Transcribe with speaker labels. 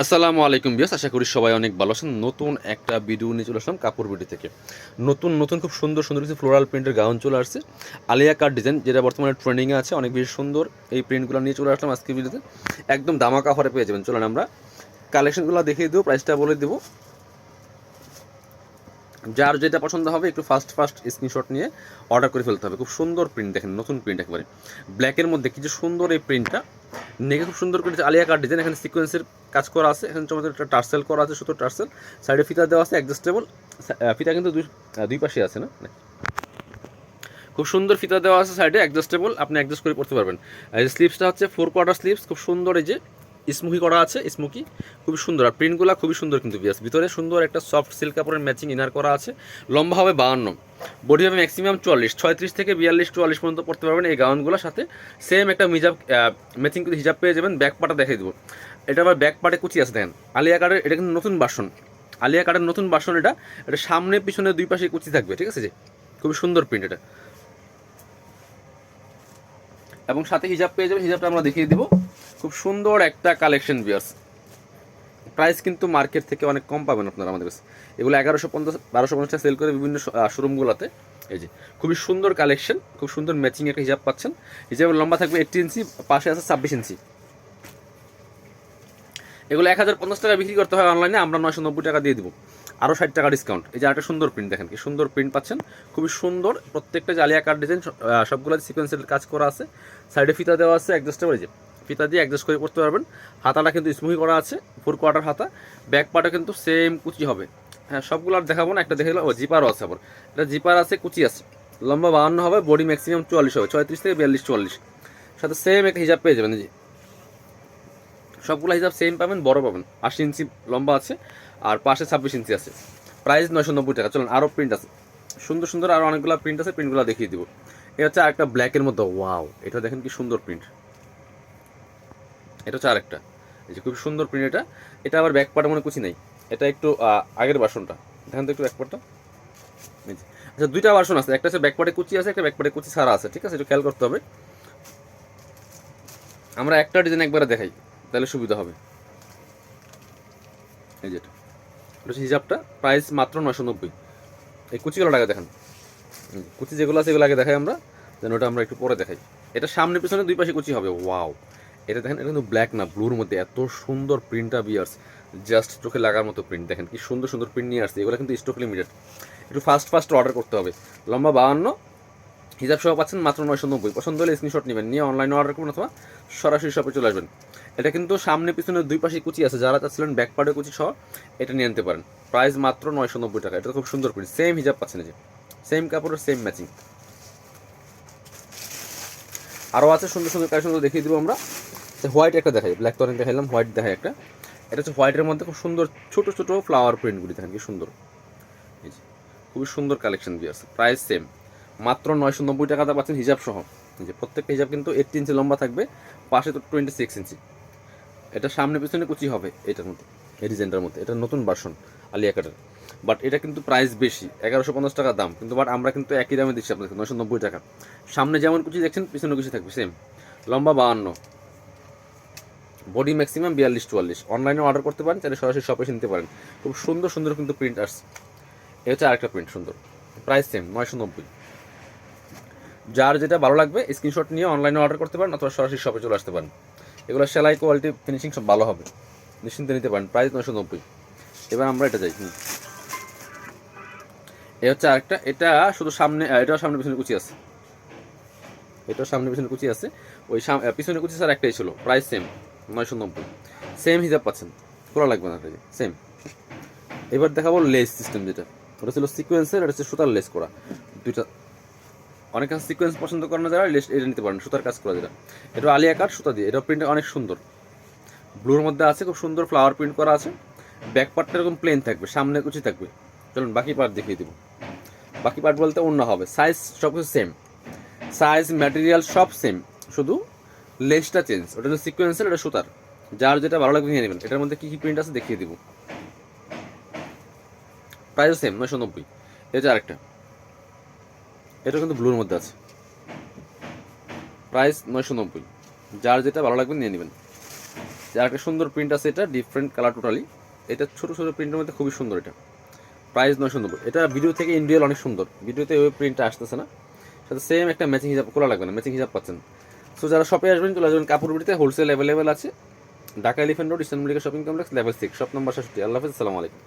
Speaker 1: আসসালামু আলাইকুম বিয়াস আশা করি সবাই অনেক ভালো আছেন। নতুন একটা ভিডিও নিয়ে চলে আসলাম কাপড় বিডি থেকে। নতুন নতুন, খুব সুন্দর সুন্দর কিছু ফ্লোরাল প্রিন্টের গাউন চলে আসছে। আলিয়া কাট ডিজাইন যেটা বর্তমানে ট্রেন্ডিংয়ে আছে, অনেক বেশি সুন্দর এই প্রিন্টগুলো নিয়ে চলে আসলাম আজকে ভিডিওতে একদম দামাকা অফারে পেয়ে যাবেন। চলেন আমরা কালেকশনগুলো দেখিয়ে দেবো প্রাইসটা বলে দেবো। যার যেটা পছন্দ হবে, একটু ফাস্ট ফাস্ট স্ক্রিনশট নিয়ে অর্ডার করে ফেলতে হবে। খুব সুন্দর প্রিন্ট দেখেন, নতুন প্রিন্ট একেবারে। ব্ল্যাকের মধ্যে কিছু সুন্দর এই প্রিন্টটা নেকে খুব সুন্দর করে আলিয়া কার ডিজাইন এখানে সিকোয়েন্সের কাজ করা আছে। এখানে চমৎকার একটা টার্সেল করা আছে, সুতো টার্সেল। সাইডে ফিতা দেওয়া আছে অ্যাডজাস্টেবল ফিতা কিন্তু দুই দুই পাশে আছে না? খুব সুন্দর ফিতা দেওয়া আছে সাইডে অ্যাডজাস্টেবল আপনি অ্যাডজাস্ট করে পড়তে পারবেন। স্লিপসটা হচ্ছে ফোর কোয়ার্টার স্লিপস খুব সুন্দর এই যে স্মুকি করা আছে, স্মুকি। খুবই সুন্দর। আর প্রিন্টগুলো খুবই সুন্দর কিন্তু বিয়াস ভিতরে সুন্দর একটা সফট সিল্ক কাপড়ের ম্যাচিং ইনার করা আছে। লম্বা হবে বাহান্ন। বডি হবে ম্যাক্সিমাম চুয়াল্লিশ। ছয়ত্রিশ থেকে বিয়াল্লিশ, চুয়াল্লিশ পর্যন্ত পড়তে পারবেন এই গাউনগুলোর সাথে। সেম একটা মিজাব ম্যাচিং করে হিজাব পেয়ে যাবেন। ব্যাক পাটা দেখিয়ে দেবো। এটা আবার ব্যাক পাটে কুচি আছে, দেখেন। আলিয়া কার্ডের এটা কিন্তু নতুন বাসন। আলিয়া কার্ডের নতুন বাসন এটা। এটা সামনে, পিছনে, দুই পাশে কুচি থাকবে, ঠিক আছে যে? খুবই সুন্দর প্রিন্ট এটা। এবং সাথে হিজাব পেয়ে যাবেন। হিজাবটা আমরা দেখিয়ে দিব। খুব সুন্দর একটা কালেকশন বিয়ার্স প্রাইস কিন্তু মার্কেট থেকে অনেক কম পাবেন আপনারা আমাদের কাছে। এগুলো এগারোশো পঞ্চাশ, বারোশো পঞ্চাশ সেল করে বিভিন্ন শোরুমগুলোতে এই যে, খুবই সুন্দর কালেকশন খুব সুন্দর ম্যাচিং একটা হিজাব পাচ্ছেন। হিজাবের লম্বা থাকবে এইটটি ইঞ্চি পাশে আছে ছাব্বিশ ইঞ্চি এগুলো এক হাজার পঞ্চাশ টাকা বিক্রি করতে হয় অনলাইনে আমরা নয়শো নব্বই টাকা দিয়ে দিব। আরও ষাট টাকা ডিসকাউন্ট এই যে একটা সুন্দর প্রিন্ট দেখেন কি, সুন্দর প্রিন্ট পাচ্ছেন। খুবই সুন্দর, প্রত্যেকটা জালিয়া কার্ড ডিজাইন সবগুলো সিকোয়েন্সের কাজ করা আছে। সাইডে ফিতা দেওয়া আছে অ্যাডজাস্টেবল যে। ফিতা দিয়ে অ্যাডজাস্ট করে করতে পারবেন। হাতাটা কিন্তু স্মুহি করা আছে ফোর কোয়ার্টার হাতা। ব্যাক পার্টও কিন্তু সেম কুচি হবে। হ্যাঁ সবগুলো আর দেখাবো না, একটা দেখে ও জিপারও আছে আবার। এটা জিপার আছে, কুচি আছে। লম্বা বাহান্ন হবে বডি ম্যাক্সিমাম চুয়াল্লিশ হবে, ছয়ত্রিশ থেকে বিয়াল্লিশ, চুয়াল্লিশ। সাথে সেম একটা হিসাব পেয়ে যাবেন যে। সবগুলো হিসাব সেম পাবেন, বড় পাবেন। আশি ইঞ্চি লম্বা আছে, আর পাশে ছাব্বিশ ইঞ্চি আছে। প্রাইস নয়শো নব্বই টাকা। চলুন আরও প্রিন্ট আছে। সুন্দর সুন্দর আরও অনেকগুলো প্রিন্ট আছে প্রিন্টগুলো দেখিয়ে দিব। এটা হচ্ছে আরেকটা ব্ল্যাকের মধ্যে ওয়াও এটা দেখেন কি সুন্দর প্রিন্ট এটা হচ্ছে আরেকটা। এই যে খুব সুন্দর প্রিন্ট এটা। এটা আবার ব্যাক পার্টে মনে কুচি নেই। এটা একটু আগের বাসনটা। দেখেন তো একটু ব্যাক পার্টটা আচ্ছা দুইটা বাসন আছে। একটা হচ্ছে ব্যাক পার্টে কুচি আছে, একটা ব্যাক পার্টে কুচি সারা আছে। ঠিক আছে? একটু খেয়াল করতে হবে। আমরা একটা ডিজাইন একবারে দেখাই, তাহলে সুবিধা হবে। এই যেটা হিজাবটা। প্রাইস মাত্র নশো নব্বই। এই কুচিগুলো টাকা দেখান। কুচি যেগুলো আছে, এগুলো আগে দেখাই আমরা। যেন ওটা আমরা একটু পরে দেখাই। এটা সামনে, পিছনে, দুই পাশে কুচি হবে। ওয়াও! এটা দেখেন, এটা কিন্তু ব্ল্যাক না ব্লুর মধ্যে এত সুন্দর প্রিন্টটা বিয়ার্স জাস্ট চোখে লাগার মতো প্রিন্ট দেখেন কি সুন্দর সুন্দর প্রিন্ট নিয়ে আসছে, এগুলো কিন্তু স্টক লিমিটেড একটু ফাস্ট ফাস্ট অর্ডার করতে হবে। লম্বা বাহান্ন হিসাব সহ পাচ্ছেন মাত্র নয়শো নব্বই। পছন্দ হলে স্ক্রিনশট নেবেন, নিয়ে অনলাইনে অর্ডার করবেন অথবা সরাসরি শপে চলে আসবেন। এটা কিন্তু সামনে, পিছনে দুই পাশে কুচি আছে, যারা চাচ্ছিলেন ব্যাক পার্টে কুচি সহ এটা নিয়ে নিতে পারেন। প্রাইস মাত্র নয়শো নব্বই টাকা, এটা খুব সুন্দর প্রিন্ট সেম হিসাব পাচ্ছেন যে সেম কাপড়ের সেম ম্যাচিং আরও আছে, সুন্দর সুন্দর কালেকশনগুলো দেখিয়ে দিব আমরা। হোয়াইট একটা দেখাই ব্ল্যাক তো অনেক দেখাইলাম হোয়াইট দেখাই একটা। এটা হচ্ছে হোয়াইটের মধ্যে খুব সুন্দর, ছোট ছোট ফ্লাওয়ার প্রিন্টগুলি দেখেন, কি সুন্দর। খুবই সুন্দর কালেকশন দিয়ে আছে প্রাইস সেম মাত্র নয়শো নব্বই টাকাতে পাচ্ছেন হিজাব সহ। যে, প্রত্যেকটা হিজাব কিন্তু এইটটি ইঞ্চি লম্বা থাকবে, পাশে তো টোয়েন্টি সিক্স ইঞ্চি এটা সামনে, পিছনে কুচি হবে এটার মধ্যে, এই ডিজাইনটার মধ্যে, এটা নতুন ভার্সন আলিয়া কাটের। বাট এটা কিন্তু প্রাইস বেশি, এগারোশো পঞ্চাশ টাকা দাম। কিন্তু বাট আমরা কিন্তু একই দামে দিচ্ছি আপনাদের, নয়শো নব্বই টাকা। সামনে যেমন কুচি দেখছেন, পিছনে কুচি থাকবে সেম লম্বা বাহান্ন। বডি ম্যাক্সিমাম বিয়াল্লিশ চুয়াল্লিশ অনলাইনে অর্ডার করতে পারেন, চাইলে সরাসরি শপে এসে নিতে পারেন। খুব সুন্দর সুন্দর কিন্তু প্রিন্ট আসছে এ হচ্ছে আরেকটা প্রিন্ট সুন্দর। প্রাইস সেম নয়শো নব্বই। যার যেটা ভালো লাগবে স্ক্রিনশট নিয়ে অনলাইনে অর্ডার করতে পারেন, অথবা সরাসরি শপে চলে আসতে পারেন। এগুলো সেলাই কোয়ালিটি ফিনিশিং সব ভালো হবে। নিশ্চিন্তে নিতে পারেন। প্রাইস নয়শো নব্বই। এবার আমরা এটা যাই এ হচ্ছে আরেকটা। এটা শুধু সামনে এটাও সামনে পিছনে কুচি আছে। এটাও সামনে পিছনে কুচি আছে। ওই পিছনে কুচি স্যার একটাই ছিল। প্রাইস সেম নয়শো নব্বই। সেম হিসাব পাচ্ছেন। খোলা লাগবে না সেম এবার দেখাবো লেস সিস্টেম যেটা। ওটা ছিল সিকোয়েন্সের এটা হচ্ছে সুতার লেস করা। দুইটা অনেক পছন্দ যারা লেস এটা নিতে পারেন সুতার কাজ করা যেটা। এটা আলিয়া সুতা দিয়ে। এটা অনেক সুন্দর। ব্লুর মধ্যে আছে, খুব সুন্দর ফ্লাওয়ার প্রিন্ট করা আছে। ব্যাক পার্টটা এরকম প্লেন থাকবে, সামনে কুচি থাকবে। চলুন, বাকি পার্ট দেখিয়ে দিব। বাকি পার্ট বলতে অন্য হবে। সাইজ সব কিছু সেম সাইজ ম্যাটেরিয়াল সব সেম শুধু লেসটা চেঞ্জ ওটা হচ্ছে সিকোয়েন্সের এটা সুতার। যার যেটা ভালো লাগবে নিয়ে নেবেন। এটার মধ্যে কী কী প্রিন্ট আছে দেখিয়ে দিব। প্রাইস সেম নয়শো নব্বই। এটা আরেকটা। এটা কিন্তু ব্লুর মধ্যে আছে। প্রাইস নয়শো নব্বই। যার যেটা ভালো লাগবে নিয়ে নেবেন। যার একটা সুন্দর প্রিন্ট আছে এটা ডিফারেন্ট কালার টোটালি এটা ছোটো ছোটো প্রিন্টের মধ্যে খুবই সুন্দর এটা। প্রাইস নয়শো নব্বই। এটা ভিডিও থেকে ইন্ডিয়াল অনেক সুন্দর। ভিডিওতে ওই প্রিন্টটা আসতেছে না। সাথে সেম একটা ম্যাচিং হিসাব, খোলা লাগবে না। ম্যাচিং হিসাব পাচ্ছেন। সো যারা শপে আসবেন, চলে আসবেন কাপড় বিড়িতে হোলসেল অ্যাভেলেবেল আছে। Dhaka Elephant Road Eastern Medical shopping complex level six shop number সাতষট্টি আল্লাহ হাফিজ, আসসালামু আলাইকুম।